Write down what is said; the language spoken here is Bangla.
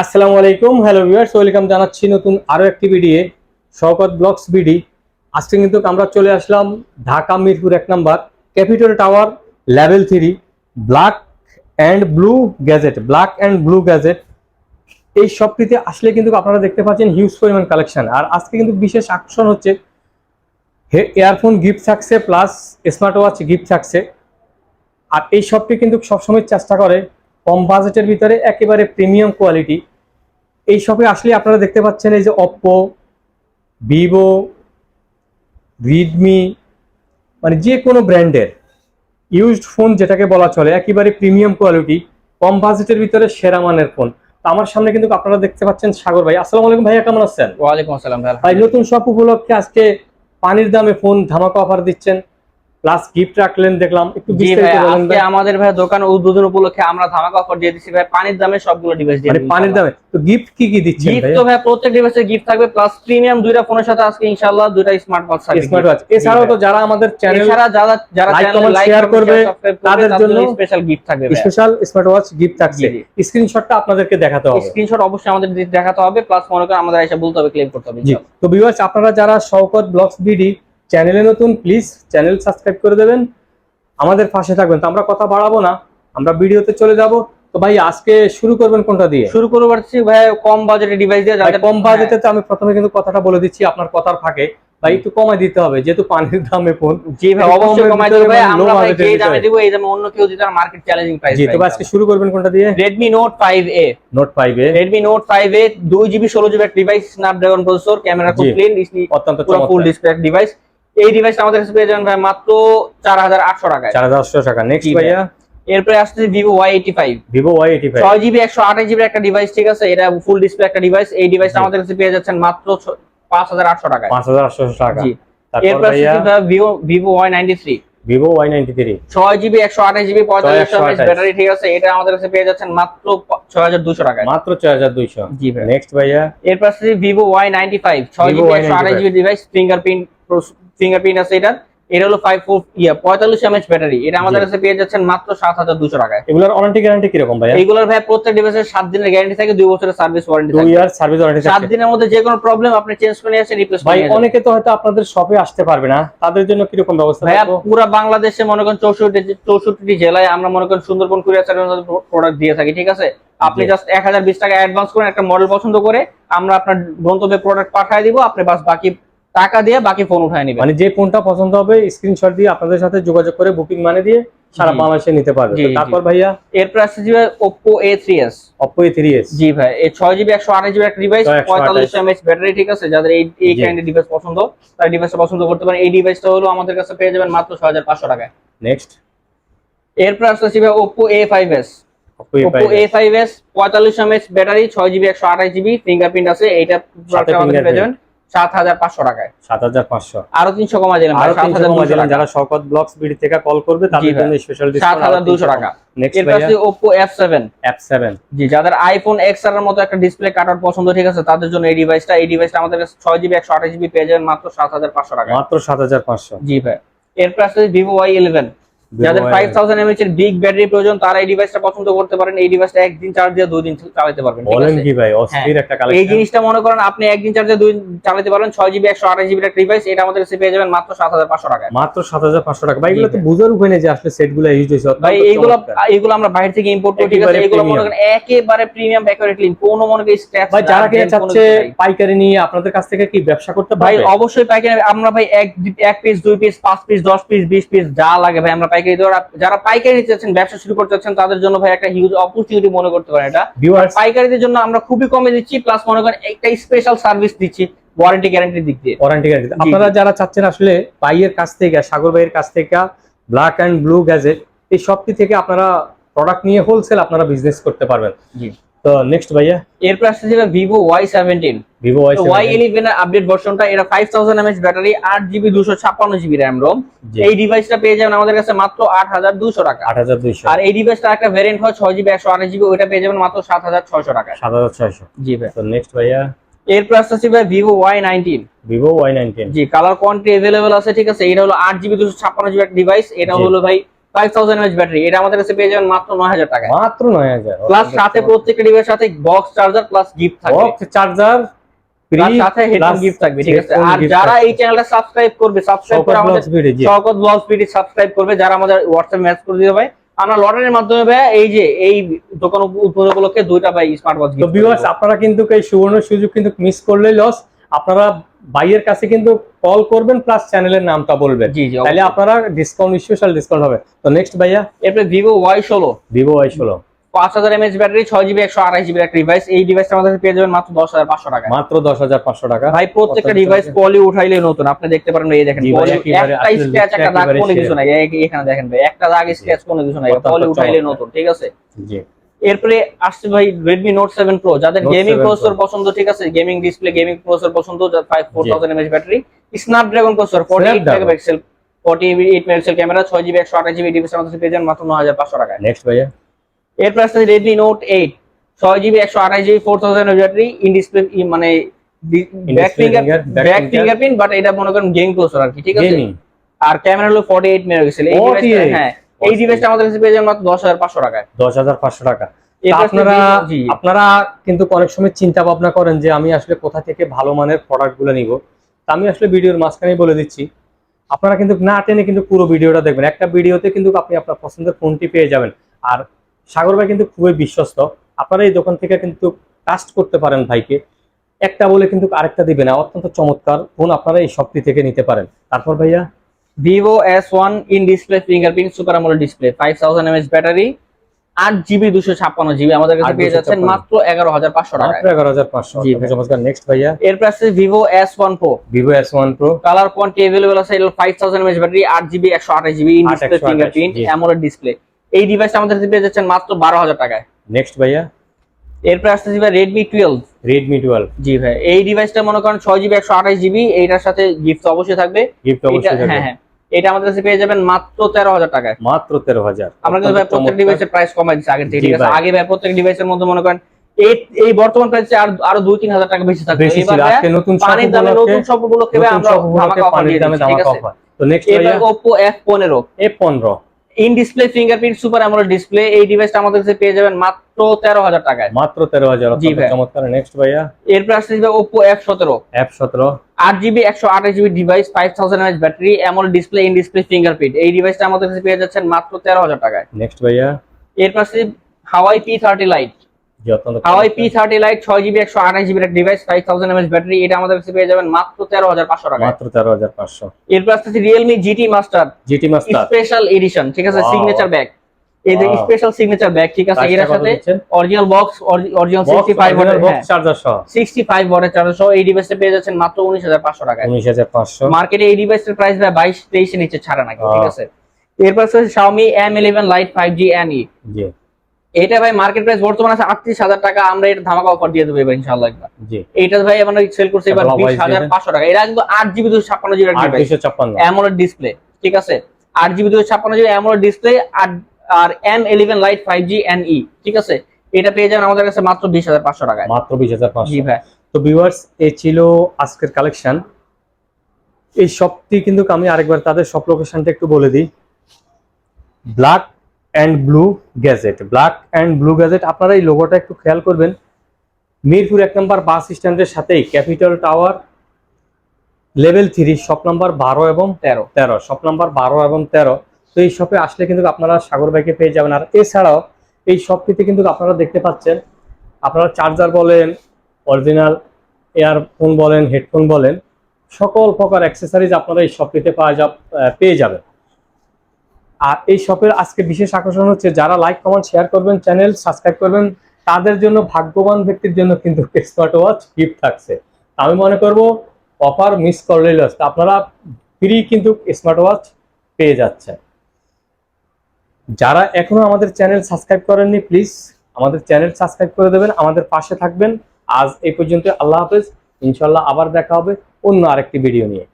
আসসালামু আলাইকুম, হ্যালো ভিউয়ার্স, ওয়েলকাম জানাচ্ছি নতুন আরও একটি ভিডিও, শওকত ব্লগস বিডি আজকে কিন্তু আমরা চলে আসলাম ঢাকা মিরপুর এক number, Capital Tower, level three, Black and Blue Gadget, Black and Blue Gadget. এই শপটিতে আসলে কিন্তু আপনারা দেখতে পাচ্ছেন হিউজ পরিমাণ কালেকশন আর আজকে কিন্তু বিশেষ আকর্ষণ হচ্ছে ইয়ারফোন গিফট থাকছে প্লাস স্মার্ট ওয়াচ গিফট থাকছে। আর এই শপটি কিন্তু সবসময় চেষ্টা করে কম বাজেটের ভিতরে একেবারে প্রিমিয়াম কোয়ালিটি। এই শপে আসলে আপনারা দেখতে পাচ্ছেন এই যে অপ্পো ভিভো রিডমি মানে যে কোনো ব্র্যান্ডের ইউজড ফোন যেটাকে বলা চলে একেবারে প্রিমিয়াম কোয়ালিটি কম বাজেটের ভিতরে সেরা মানের ফোন তো আমার সামনে কিন্তু আপনারা দেখতে পাচ্ছেন সাগর ভাই। আসসালামু আলাইকুম ভাইয়া কেমন আছেন? ওয়ালাইকুম আসসালাম ভাই ভাই নতুন শপ উপলক্ষে আজকে পানির দামে ফোন ধামাকা অফার দিচ্ছেন। প্লাস গিফট রাখলেন দেখলাম একটু বিস্তারিত বলেন ভাই। আমাদের ভাই দোকান উদ্বোধন উপলক্ষে আমরা ধামাকা অফার দিয়ে দিচ্ছি ভাই। পানির দামে সবগুলো ডিভাইস দিয়ে মানে পানির দামে। তো গিফট কি কি দিচ্ছেন গিফট তো ভাই প্রত্যেক ডিভাইসে গিফট থাকবে প্লাস প্রিমিয়াম দুইটা ফোনের সাথে আজকে ইনশাআল্লাহ দুইটা স্মার্ট ওয়াচ থাকবে স্মার্ট ওয়াচ এছাড়াও তো যারা আমাদের চ্যানেল এছাড়া যারা যারা চ্যানেল লাইক share করবে, তাদের জন্য স্পেশাল গিফট থাকবে স্পেশাল স্মার্ট ওয়াচ গিফট থাকছে। স্ক্রিনশটটা আপনাদেরকে দেখাতে হবে। স্ক্রিনশট অবশ্যই আমাদের দেখাতে হবে প্লাস মনে করেন আমাদের এসে বলতে হবে ক্লেম করতে হবে তো ভিউয়ার্স আপনারা যারা শওকত ব্লগস বিডি চ্যানেলে নতুন প্লিজ চ্যানেল সাবস্ক্রাইব করে দেবেন। আমাদের পাশে থাকবেন। তো আমরা কথা বাড়াবো না আমরা ভিডিওতে চলে যাব। তো ভাই আজকে শুরু করবেন কোনটা দিয়ে? শুরু করতে পারছি ভাই কম বাজেটের ডিভাইস দিয়ে কম বাজেটে তো আমি প্রথমে কিন্তু কথাটা বলে দিচ্ছি আপনার কথার ফাঁকে। ভাই একটু কমাই দিতে হবে যেহেতু পানির দামে ফোন জি ভাই অবশ্যই কমাই দেবো ভাই মানে আমরা ভাই যে দামে। দিব এই দামে অন্য কেউ দিতে মার্কেট চ্যালেঞ্জিং প্রাইস জি তবে আজকে শুরু করবেন কোনটা দিয়ে? Redmi Note 5A নোট ফাইভে Redmi Note 5A 2GB 16GB একটা ডিভাইস স্ন্যাপড্রাগন প্রসেসর ক্যামেরা খুব। ক্লিন অত্যন্ত পুরো ফুল চমৎকার। ডিসপ্লে ডিভাইস এই ডিভাইসটা আমাদের কাছে পেয়ে যাবেন ভাই মাত্র 4800 টাকায়। চার হাজার আটশো টাকা। নেক্সট ভাইয়া? এরপরে আসছে Vivo Y85 Vivo Y eighty five 6GB 128GB একটা ডিভাইস ঠিক আছে? এটা ফুল ডিসপ্লে একটা ডিভাইস এই ডিভাইসটা আমাদের কাছে পেয়ে যাচ্ছেন মাত্র 5800 টাকায়। পাঁচ হাজার আটশো টাকা। জি। তারপর এরপর ভাইয়া? আসছে Vivo Vivo Y93 Vivo Y ninety three 6GB 128GB 45 128 battery ঠিক আছে? এটা আমাদের কাছে পেয়ে যাচ্ছেন মাত্র 6200 টাকায়। মাত্র ছয় হাজার দুইশো। জি ভাই নেক্সট ভাইয়া? এরপর আসছে Vivo জিবি একশো Y95 আঠাশ জিবি ডিভাইস ফিঙ্গারপ্রিন্ট ফিঙ্গারপ্রিন্ট আছে এটা এটা হলো ফাইভ ফোর ইয়া পঁয়তাল্লিশ এমএচ ব্যাটারি এটা আমাদের কাছে পেয়ে যাচ্ছেন মাত্র সাত হাজার দুশো টাকায়। এগুলোর ওয়ারেন্টি গ্যারান্টি কীরকম ভাইয়া? এইগুলোর ভাই প্রত্যেক ডিভাইসের সাত দিনের গ্যারান্টি থাকে দুই বছরের সার্ভিস ওয়ারেন্টি থাকে। ইয়ার সার্ভিস ওয়ারেন্টি সাত দিনের মধ্যে যে কোনো প্রবলেম আপনি চেঞ্জ করে আসেন রিপ্লেস ভাই অনেকে তো হয়তো আপনাদের শপে আসতে পারবে না। তাদের জন্য কীরকম ব্যবস্থা থাকব? পুরো বাংলাদেশে মনে করেন চৌষট্টি চৌষট্টি জেলায় আমরা মনে করেন সুন্দরবন কুরিয়ার সার্ভিস প্রোডাক্ট দিয়ে থাকি ঠিক আছে? আপনি জাস্ট এক হাজার বিশ টাকা অ্যাডভান্স করেন একটা মডেল পছন্দ করে আমরা আপনার গন্তব্যে প্রোডাক্ট পাঠিয়ে দিব আপনি বাস বাকি টাকা দিয়ে বাকি ফোন উঠায় নেবেন মানে যে ফোনটা পছন্দ হবে স্ক্রিনশট দিয়ে আপনাদের সাথে যোগাযোগ করে বুকিং মানে দিয়ে সারা বাংলাদেশে নিতে পারবে। জি, জি। তারপর ভাইয়া? এরপর আসছে three S Oppo A three S জি ভাই এই ছয় জিবি একশো আঠাশ জিবি একটা ডিভাইস 128 পঁয়তাল্লিশ এমএচ ব্যাটারি ঠিক আছে? যাদের এই এই জি। কাইন্ডের ডিভাইস পছন্দ তার ডিভাইসটা পছন্দ করতে পারেন। এই ডিভাইসটা হলো আমাদের কাছে পেয়ে যাবেন মাত্র ছয় হাজার পাঁচশো টাকায়। নেক্সট এরপর আসছে ভাই S Oppo A Oppo five S পঁয়তাল্লিশ এমএচ ব্যাটারি ছয় জিবি একশো আঠাশ জিবি ফিঙ্গারপ্রিন্ট আছে। এইটা আমাদের পেয়ে যাবেন। সাত হাজার পাঁচশো টাকায়। সাত হাজার পাঁচশো। আরও তিনশো কমা দিলাম আরও তিনশো দিলেন টাকা যারা শকত ব্লগস বিডি থেকে কল করবে তাদের। জন্য স্পেশাল সাত হাজার দুশো টাকা। জি যাদের আইফোন এক্স আর এর মতো একটা ডিসপ্লে কাটার পছন্দ ঠিক আছে তাদের জন্য এই ডিভাইসটা এই ডিভাইসটা আমাদের কাছে ছয় জিবি একশো আঠাশ জিবি পেয়ে যাবেন মাত্র সাত হাজার পাঁচশো টাকা মাত্র সাত হাজার পাঁচশো। জি ভাই। এরপর আছে ভিভো ওয়াই ইলেভেন যাদের ফাইভ থাউজেন্ড এমএচ এর বিগ ব্যাটারি প্রয়োজন তারা এই ডিভাইসটা পছন্দ করতে পারেন। এই ডিভাইসটা একদিন চার্জ দিয়ে দুই দিন চালাতে পারবেন বলেন কি ভাই অস্থির একটা কালেকশন এই জিনিসটা মনে করেন আপনি একদিন চার্জে দুই চালাতে পারবেন। ছয় জিবি একশো আঠাশ জিবি একটা ডিভাইস এটা আমাদের কাছে পেয়ে যাবেন মাত্র সাত হাজার পাঁচশো টাকায়। মাত্র সাত হাজার পাঁচশো টাকা। ভাই এগুলো তো। বুঝার উপায় নেই যে আসলে সেটগুলো ইউজ অত্যন্ত ভাই এইগুলো। এইগুলো আমরা বাইরে থেকে ইম্পোর্ট করি ঠিক আছে? এগুলো মনে করেন একেবারে প্রিমিয়াম ব্যাকারি ক্লিন কোনো মনে করেন স্ক্র্যাচ ভাই যারা কিনে চাচ্ছে পাইকারি নিয়ে আপনাদের কাছ থেকে কি ব্যবসা করতে ভাই অবশ্যই পাইকারি। আমরা ভাই এক এক পিস দুই পিস পাঁচ পিস দশ পিস বিশ পিস যা লাগে ভাই আমরা পাইকারি দেবো ধর যারা পাইকারি নিতে চাচ্ছেন ব্যবসা শুরু করতে চাচ্ছেন তাদের জন্য ভাই একটা হিউজ অপরচুনিটি মনে করতে পারেন এটা। পাইকারিদের জন্য আমরা খুবই কমে দিচ্ছি প্লাস মনে করেন একটা স্পেশাল সার্ভিস দিচ্ছি ওয়ারেন্টি গ্যারান্টির দিক দিয়ে। ওয়ারেন্টি গ্যারান্টি আপনারা যারা চাচ্ছেন আসলে ভাইয়ের কাছ থেকে সাগর ভাইয়ের কাছ থেকে ব্ল্যাক অ্যান্ড ব্লু গ্যাজেট এই সবটি থেকে আপনারা প্রোডাক্ট নিয়ে হোলসেল আপনারা বিজনেস করতে পারবেন। জি। তো নেক্সট ভাইয়া? এরপর আসছে যেটা Vivo Y seventeen Vivo Y Y eleven এর আপডেট ভার্সনটা এটা ফাইভ থাউজেন্ড এমএচ ব্যাটারি আট জিবি দুশো ছাপ্পান্ন জিবি র্যাম রোম এই ডিভাইসটা পেয়ে যাবেন আমাদের কাছে মাত্র আট হাজার দুশো টাকা। আট হাজার দুইশো আর এই ডিভাইসটা একটা ভেরিয়েন্ট হয় ছয় জিবি একশো আঠাশ জিবি ওইটা পেয়ে যাবেন মাত্র সাত হাজার ছয়শো টাকা। সাত হাজার ছয়শো। জি ভাই। তো নেক্সট ভাইয়া? এরপর আসছে ভাই Vivo Y nineteen Vivo Y nineteen জি কালার কোয়ান্টিটি অ্যাভেলেবল আছে ঠিক আছে। এটা হলো আট জিবি দুশো ছাপ্পান্ন জিবি একটা ডিভাইস এটা হলো ভাই ফাইভ থাউজেন্ড ব্যাটারি এটা আমাদের কাছে পেয়ে যাবেন মাত্র নয় হাজার মাত্র নয় হাজার প্লাস সাথে প্রত্যেকটা ডিভাইসের সাথে বক্স চার্জার প্লাস গিফট থাকবে। চার্জার সাথে হেডফোন গিফট থাকবে ঠিক আছে। আর যারা এই চ্যানেলটা সাবস্ক্রাইব করবে সাবস্ক্রাইব করে আমাদের শওকত ব্লগ স্পিডে সাবস্ক্রাইব করবে যারা আমাদের মেসেজ করে দিতে ভাই। আমরা লটারির মাধ্যমে ভাই এই যে এই দোকান উপলক্ষে দুইটা ভাই স্মার্ট ওয়াচ তো ভিউয়ার্স আপনারা কিন্তু এই সুবর্ণ সুযোগ কিন্তু মিস করলে লস আপনারা ভাইয়ের কাছে কিন্তু কল করবেন প্লাস চ্যানেলের নামটা বলবেন। জি জি তাহলে আপনারা ডিসকাউন্ট স্পেশাল ডিসকাউন্ট হবে। তো নেক্সট ভাইয়া? এরপরে ভিভো ওয়াই ষোলো। ভিভো ওয়াই ষোলো। পাঁচ হাজার এমএচ ব্যাটারি ছয় জিবি একশো আড়াই জিবি একটা ডিভাইস এই ডিভাইসটা আমাদের পেয়ে যাবেন মাত্র দশ হাজার পাঁচশো টাকা। মাত্র দশ হাজার পাঁচশো টাকা। ভাই প্রত্যেকটা ডিভাইস? পলি উঠাইলে নতুন। আপনি দেখতে পারেন এই দেখেন একটা স্ক্র্যাচ একটা দাগ কোনো কিছু নাই। এখানে দেখেন ভাই একটা দাগ স্ক্র্যাচ কোনো কিছু নাই। পলি উঠাইলে নতুন ঠিক আছে? জি। এরপরে আসছে ভাই Redmi Note 7 Pro যাদের গেমিং 7 প্রসেসর পছন্দ ঠিক আছে? গেমিং ডিসপ্লে গেমিং প্রসেসর পছন্দ যার 5 4000 mAh battery Snapdragon processor 48 Snapdragon। Megapixel 48 megapixel camera 6GB 128GB device আমাদের পেয়ে যান মাত্র 9500 টাকায়। নেক্সট ভাইয়া। এরপর আসছে Redmi Note 8 6GB 128GB 4000 mAh battery in display মানে back finger back fingerprint but এটা মনে করেন গেমিং প্রসেসর আর কি ঠিক আছে? আর ক্যামেরা হলো 48 মেগাপিক্সেল এই 48 ডিভাইসটা হ্যাঁ। এই ডিভাইসটা আমাদের কাছে পেয়ে যাবেন মাত্র 10500 টাকায়। দশ হাজার পাঁচশো টাকা। আপনারা আপনারা কিন্তু অনেক সময় চিন্তা ভাবনা করেন যে আমি আসলে কোথা থেকে ভালো মানের প্রোডাক্টগুলো নিব। তা আমি আসলে ভিডিওর মাঝখানে বলে দিচ্ছি। আপনারা কিন্তু না টেনে কিন্তু পুরো ভিডিওটা দেখবেন। একটা ভিডিওতে কিন্তু আপনি আপনার পছন্দের ফোনটি পেয়ে যাবেন। আর সাগর ভাই কিন্তু খুবই বিশ্বস্ত। আপনারা এই দোকান থেকে কিন্তু ট্রাস্ট করতে পারেন ভাইকে। একটা বলে কিন্তু আরেকটা দিবে না। অত্যন্ত চমৎকার ফোন আপনারা এই শপটি থেকে নিতে পারেন। তারপর ভাইয়া Vivo S one in display fingerprint super AMOLED display five thousand MH battery আট জিবি দুশো ছাপ্পান্ন জিবি আমাদের কাছে 8 পেয়ে যাচ্ছেন 256 মাত্র এগারো হাজার পাঁচশো টাকা এগারো হাজার পাঁচশো। চমৎকার নেক্সট ভাইয়া। এরপর আছে Vivo S one pro Vivo S one pro colour quantity available আছে ফাইভ থাউজেন্ড এমএচ ব্যাটারি আট জিবি একশো আঠাশ GB in 8 display 128 fingerprint. AMOLED display এই ডিভাইসটা আমাদের কাছে পেয়ে যাচ্ছেন মাত্র বারো হাজার টাকায়। নেক্সট ভাইয়া। এরপর আসতেছি ভাই রেডমি টুয়েলভ রেডমি টুয়েলভ জি ভাই। এই ডিভাইসটা মনে করেন ছয় জিবি একশো আঠাশ জিবি এইটার সাথে গিফট অবশ্যই থাকবে। গিফট অবশ্যই থাকবে। হ্যাঁ হ্যাঁ। এটা আমাদের কাছে পেয়ে যাবেন মাত্র তেরো হাজার টাকায়। মাত্র তেরো হাজার। আমরা কিন্তু ভাই প্রত্যেক ডিভাইসের প্রাইস কমাই দিচ্ছি। আগে ঠিক আছে আগে ভাই প্রত্যেক ডিভাইসের মধ্যে মনে করেন এই বর্তমান প্রাইসে আর আরও দুই তিন হাজার টাকা বেশি থাকবে। আজকে নতুন পানির দামে নতুন সব উপলক্ষে আমরা ধামাকা অফার ঠিক আছে? তো নেক্সট Oppo F15 এ পনেরো। In display fingerprint super AMOLED display এই ডিভাইসটা আমাদের কাছে পেয়ে যাবেন মাত্র তেরো হাজার টাকায়। মাত্র তেরো হাজার জি ভাই। চমৎকার। নেক্সট ভাইয়া? এর আসছে ভাই Oppo F17 এফ সতেরো। আট জিবি একশো আঠাশ GB device five thousand MH battery AMOLED display in display fingerprint এই ডিভাইসটা আমাদের কাছে পেয়ে যাচ্ছেন মাত্র তেরো হাজার টাকায়। নেক্সট ভাইয়া? এরপর আসছে হাওয়াই পি থার্টি লাইট জি অত্যন্ত হাওয়াই পি থার্টি লাইট ছয় জিবি একশো আঠাশ GB device five thousand MH battery এটা আমাদের কাছে পেয়ে যাবেন মাত্র তেরো হাজার পাঁচশো টাকা মাত্র তেরো হাজার পাঁচশো। এরপর আসতেছে Realme GT master GT master special edition ঠিক আছে? সিগনেচার ব্যাগ এই যে স্পেশাল সিগনেচার ব্যাগ ঠিক আছে? এর সাথে original box original sixty five box charger সহ। সিক্সটি ফাইভ ওয়াটের চার্জার সহ। এই ডিভাইসটা পেয়ে যাচ্ছেন মাত্র টাকায়। মার্কেটে এই ডিভাইসের প্রাইস প্রায় নিচে ছাড়া নাকি ঠিক আছে? এরপর আছে Xiaomi M11 Lite 5G NE জি। এটা ভাই মার্কেট প্রাইস বর্তমান আছে আটত্রিশ হাজার টাকা আমরা এটা ধামাকা অফার দিয়ে দেবো এবার ইনশাআল্লাহ একবার। জি। এইটা ভাই আমরা সেল করছি এবার বিশ হাজার? পাঁচশো টাকা। এটা কিন্তু আট জিবি দুশো ছাপ্পান্ন জিবি অ্যামোলেড ডিসপ্লে ঠিক আছে? আট জিবি দুশো ছাপ্পান্ন জিবি অ্যামোলেড ডিসপ্লে আর আর M eleven lite five G N E ঠিক আছে? এটা পেয়ে যাবেন আমাদের কাছে মাত্র বিশ হাজার পাঁচশো টাকায়। মাত্র বিশ হাজার জি ভাই। তো ভিউয়ার্স এই ছিল আজকের কালেকশন এই শপটি কিন্তু আমি আরেকবার তাদের সব লোকেশনটা একটু বলে দিই। Black and blue gadget black and blue gadget আপনারা এই লোগোটা একটু খেয়াল করবেন। মিরপুর এক নম্বর বাস স্ট্যান্ডের সাথেই capital tower level three shop number বারো এবং তেরো। তেরো শপ নাম্বার বারো এবং তেরো। তো এই শপে আসলে কিন্তু আপনারা সাগর ভাইকে পেয়ে যাবেন। আর এছাড়াও এই শপটিতে কিন্তু আপনারা দেখতে পাচ্ছেন, আপনারা চার্জার বলেন অরিজিনাল ইয়ারফোন বলেন হেডফোন বলেন, সকল প্রকার অ্যাক্সেসরিজ আপনারা এই শপটিতে পাওয়া যা পেয়ে যাবেন। আর এই শপের আজকে বিশেষ আকর্ষণ হচ্ছে যারা লাইক কমেন্ট শেয়ার করবেন চ্যানেল সাবস্ক্রাইব করবেন, তাদের জন্য ভাগ্যবান ব্যক্তির জন্য কিন্তু স্মার্ট ওয়াচ গিফট থাকছে। আমি মনে করব অফার মিস করলে লস আপনারা ফ্রি কিন্তু স্মার্ট ওয়াচ পেয়ে যাচ্ছেন। যারা এখনও আমাদের চ্যানেল সাবস্ক্রাইব করেননি প্লিজ আমাদের চ্যানেল সাবস্ক্রাইব করে দেবেন, আমাদের পাশে থাকবেন। আজ এই পর্যন্ত আল্লাহ হাফেজ ইনশাল্লাহ আবার দেখা হবে অন্য আরেকটি ভিডিও নিয়ে।